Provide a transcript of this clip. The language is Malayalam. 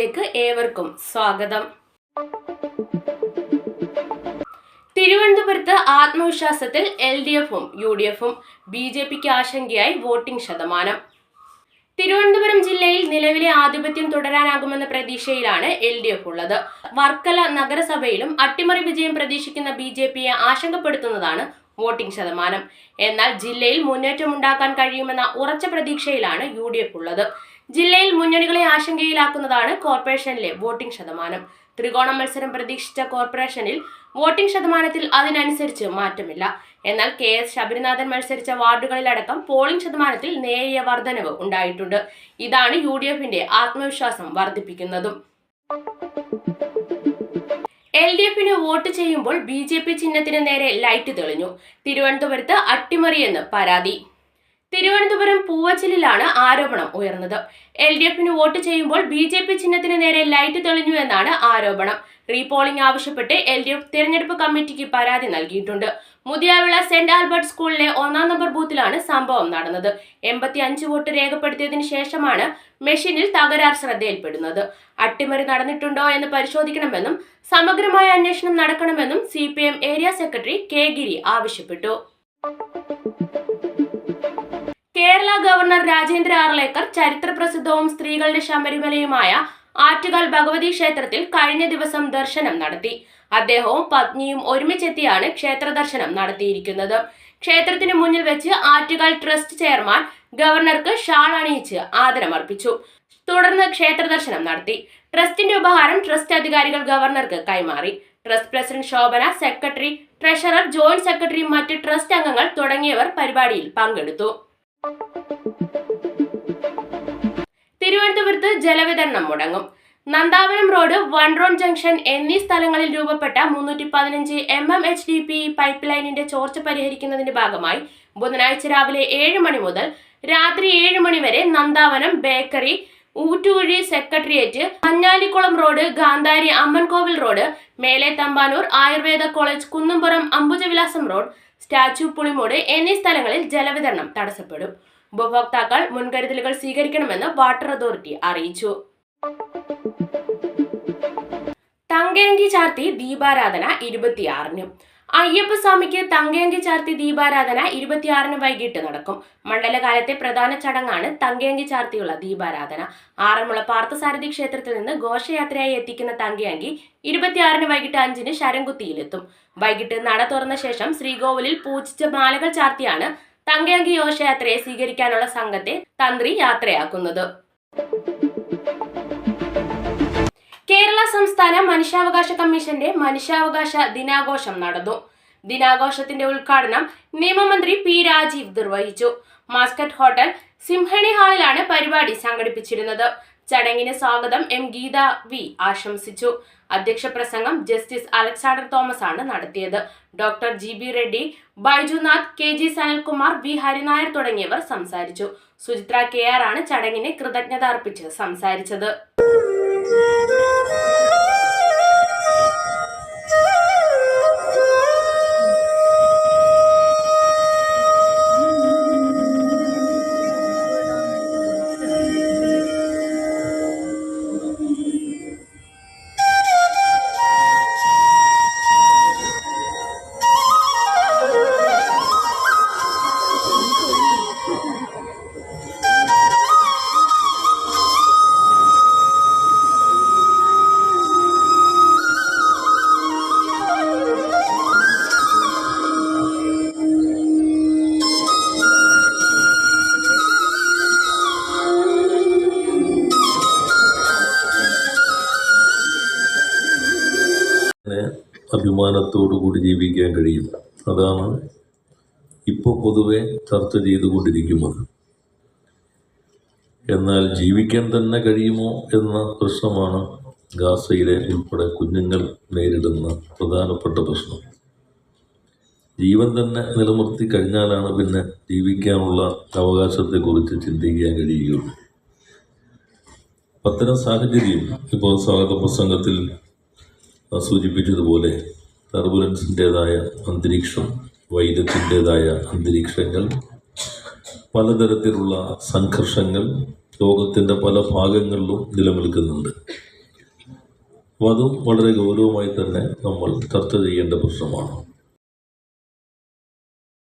ന്യൂസിലേക്ക് ഏവർക്കും സ്വാഗതം. തിരുവനന്തപുരത്ത് ആത്മവിശ്വാസത്തിൽ എൽ ഡി എഫും യു ഡി എഫും ബി ജെ പിക്ക് ആശങ്കയായി വോട്ടിംഗ് ശതമാനം. തിരുവനന്തപുരം ജില്ലയിൽ നിലവിലെ ആധിപത്യം തുടരാനാകുമെന്ന പ്രതീക്ഷയിലാണ് എൽ ഡി എഫ് ഉള്ളത്. വർക്കല നഗരസഭയിലും അട്ടിമറി വിജയം പ്രതീക്ഷിക്കുന്ന ബി ജെ പിയെ ആശങ്കപ്പെടുത്തുന്നതാണ് വോട്ടിംഗ് ശതമാനം. എന്നാൽ ജില്ലയിൽ മുന്നേറ്റം ഉണ്ടാക്കാൻ കഴിയുമെന്ന ഉറച്ച പ്രതീക്ഷയിലാണ് യു ഡി എഫ് ഉള്ളത്. ജില്ലയിൽ മുന്നണികളെ ആശങ്കയിലാക്കുന്നതാണ് കോർപ്പറേഷനിലെ വോട്ടിംഗ് ശതമാനം. ത്രികോണ മത്സരം പ്രതീക്ഷിച്ച കോർപ്പറേഷനിൽ വോട്ടിംഗ് ശതമാനത്തിൽ അതിനനുസരിച്ച് മാറ്റമില്ല. എന്നാൽ കെ എസ് ശബരിനാഥൻ മത്സരിച്ച വാർഡുകളിലടക്കം പോളിംഗ് ശതമാനത്തിൽ നേരിയ വർധനവ് ഉണ്ടായിട്ടുണ്ട്. ഇതാണ് യു ഡി എഫിന്റെ ആത്മവിശ്വാസം വർദ്ധിപ്പിക്കുന്നതും. എൽ ഡി എഫിന് വോട്ട് ചെയ്യുമ്പോൾ ബി ജെ പി ചിഹ്നത്തിന് നേരെ ലൈറ്റ് തെളിഞ്ഞു. തിരുവനന്തപുരത്ത് അട്ടിമറിയെന്ന് പരാതി. തിരുവനന്തപുരം പൂവച്ചിലിലാണ് ആരോപണം ഉയർന്നത്. എൽ ഡി എഫിന് വോട്ട് ചെയ്യുമ്പോൾ ബി ജെ പി ചിഹ്നത്തിന് നേരെ ലൈറ്റ് തെളിഞ്ഞു എന്നാണ് ആരോപണം. റീപോളിംഗ് ആവശ്യപ്പെട്ട് എൽ ഡി എഫ് തിരഞ്ഞെടുപ്പ് കമ്മിറ്റിക്ക് പരാതി നൽകിയിട്ടുണ്ട്. മുതിയാവിള സെന്റ് ആൽബർട്ട് സ്കൂളിലെ ഒന്നാം നമ്പർ ബൂത്തിലാണ് സംഭവം നടന്നത്. എൺപത്തി അഞ്ച് വോട്ട് രേഖപ്പെടുത്തിയതിനു ശേഷമാണ് മെഷീനിൽ തകരാർ ശ്രദ്ധയിൽപ്പെടുന്നത്. അട്ടിമറി നടന്നിട്ടുണ്ടോ എന്ന് പരിശോധിക്കണമെന്നും സമഗ്രമായ അന്വേഷണം നടക്കണമെന്നും C area secretary K Giri ആവശ്യപ്പെട്ടു. കേരള ഗവർണർ രാജേന്ദ്ര ആർലേക്കർ ചരിത്ര പ്രസിദ്ധവും സ്ത്രീകളുടെ ശബരിമലയുമായ ആറ്റുകാൽ ഭഗവതി ക്ഷേത്രത്തിൽ കഴിഞ്ഞ ദിവസം ദർശനം നടത്തി. അദ്ദേഹവും പത്നിയും ഒരുമിച്ചെത്തിയാണ് ക്ഷേത്ര ദർശനം നടത്തിയിരിക്കുന്നത്. ക്ഷേത്രത്തിന് മുന്നിൽ വെച്ച് ആറ്റുകാൽ ട്രസ്റ്റ് ചെയർമാൻ ഗവർണർക്ക് ഷാൾ അണിയിച്ച് ആദരമർപ്പിച്ചു. തുടർന്ന് ക്ഷേത്ര ദർശനം നടത്തി. ട്രസ്റ്റിന്റെ ഉപഹാരം ട്രസ്റ്റ് അധികാരികൾ ഗവർണർക്ക് കൈമാറി. Trust president Shobhana secretary treasurer joint secretary മറ്റ് ട്രസ്റ്റ് അംഗങ്ങൾ തുടങ്ങിയവർ പരിപാടിയിൽ പങ്കെടുത്തു. തിരുവനന്തപുരത്ത് ജലവിതരണം മുടങ്ങും. നന്ദാവനം റോഡ് വൺ റോൺ ജംഗ്ഷൻ എന്നീ സ്ഥലങ്ങളിൽ രൂപപ്പെട്ട മുന്നൂറ്റി പതിനഞ്ച് M M H D P pipe ലൈനിന്റെ ചോർച്ച പരിഹരിക്കുന്നതിന്റെ ഭാഗമായി ബുധനാഴ്ച രാവിലെ ഏഴ് മണി മുതൽ രാത്രി ഏഴ് മണി വരെ Nandavanam bakery Oottukuzhi secretariat Manjalikulam road Gandhari Ammankovil road മേലെ Thampanoor Ayurveda college Kunnumpuram Ambujavilasam road statue Pulimoodu എന്നീ സ്ഥലങ്ങളിൽ ജലവിതരണം തടസ്സപ്പെടും. ഉപഭോക്താക്കൾ മുൻകരുതലുകൾ സ്വീകരിക്കണമെന്ന് വാട്ടർ അതോറിറ്റി അറിയിച്ചു. തങ്കയങ്കി ചാർത്തി ദീപാരാധന ഇരുപത്തിയാറിന്. അയ്യപ്പസ്വാമിക്ക് തങ്കയങ്കി ചാർത്തി ദീപാരാധന ഇരുപത്തിയാറിന് വൈകിട്ട് നടക്കും. മണ്ഡലകാലത്തെ പ്രധാന ചടങ്ങാണ് തങ്കയങ്കി ചാർത്തിയുള്ള ദീപാരാധന. ആറന്മുള പാർത്ഥസാരഥി ക്ഷേത്രത്തിൽ നിന്ന് ഘോഷയാത്രയായി എത്തിക്കുന്ന തങ്കയങ്കി ഇരുപത്തിയാറിന് വൈകിട്ട് അഞ്ചിന് ശരംകുത്തിയിലെത്തും. വൈകിട്ട് നട തുറന്ന ശേഷം ശ്രീകോവിലിൽ പൂജിച്ച മാലകൾ ചാർത്തിയാണ് തങ്കയങ്കി ഘോഷയാത്രയെ സ്വീകരിക്കാനുള്ള സംഘത്തെ തന്ത്രി യാത്രയാക്കുന്നത്. കേരള സംസ്ഥാന മനുഷ്യാവകാശ കമ്മീഷന്റെ മനുഷ്യാവകാശ ദിനാഘോഷം നടന്നു. ദിനാഘോഷത്തിന്റെ ഉദ്ഘാടനം നിയമമന്ത്രി പി രാജീവ് നിർവഹിച്ചു. മാസ്കറ്റ് ഹോട്ടൽ സിംഹണി ഹാളിലാണ് പരിപാടി സംഘടിപ്പിച്ചിരുന്നത്. ചടങ്ങിന് സ്വാഗതം എം ഗീത വി ആശംസിച്ചു. അധ്യക്ഷ പ്രസംഗം ജസ്റ്റിസ് അലക്സാണ്ടർ തോമസ് ആണ് നടത്തിയത്. Doctor G B Reddy Baijunath K G Sanalkumar V Hari Nair തുടങ്ങിയവർ സംസാരിച്ചു. സുചിത്ര കെ ആർ ആണ് ചടങ്ങിന് കൃതജ്ഞത അർപ്പിച്ച് സംസാരിച്ചത്. അഭിമാനത്തോടു കൂടി ജീവിക്കാൻ കഴിയും അതാണ് ഇപ്പോൾ പൊതുവെ ചർച്ച ചെയ്തുകൊണ്ടിരിക്കുന്നത്. എന്നാൽ ജീവിക്കാൻ തന്നെ കഴിയുമോ എന്ന പ്രശ്നമാണ് ഗാസയിലെ ഉൾപ്പെടെ കുഞ്ഞുങ്ങൾ നേരിടുന്ന പ്രധാനപ്പെട്ട പ്രശ്നം. ജീവൻ തന്നെ നിലനിർത്തി കഴിഞ്ഞാലാണ് പിന്നെ ജീവിക്കാനുള്ള അവകാശത്തെക്കുറിച്ച് ചിന്തിക്കാൻ കഴിയുകയുള്ളൂ. അത്തരം സാഹചര്യം ഇപ്പോൾ സ്വാഗത പ്രസംഗത്തിൽ സൂചിപ്പിച്ചതുപോലെ ടർബുലൻസിന്റെതായ അന്തരീക്ഷം വൈദ്യത്തിന്റെതായ അന്തരീക്ഷങ്ങൾ പലതരത്തിലുള്ള സംഘർഷങ്ങൾ ലോകത്തിന്റെ പല ഭാഗങ്ങളിലും നിലനിൽക്കുന്നുണ്ട്. അപ്പോൾ അതും വളരെ ഗൗരവമായി തന്നെ നമ്മൾ ചർച്ച ചെയ്യേണ്ട പ്രശ്നമാണ്.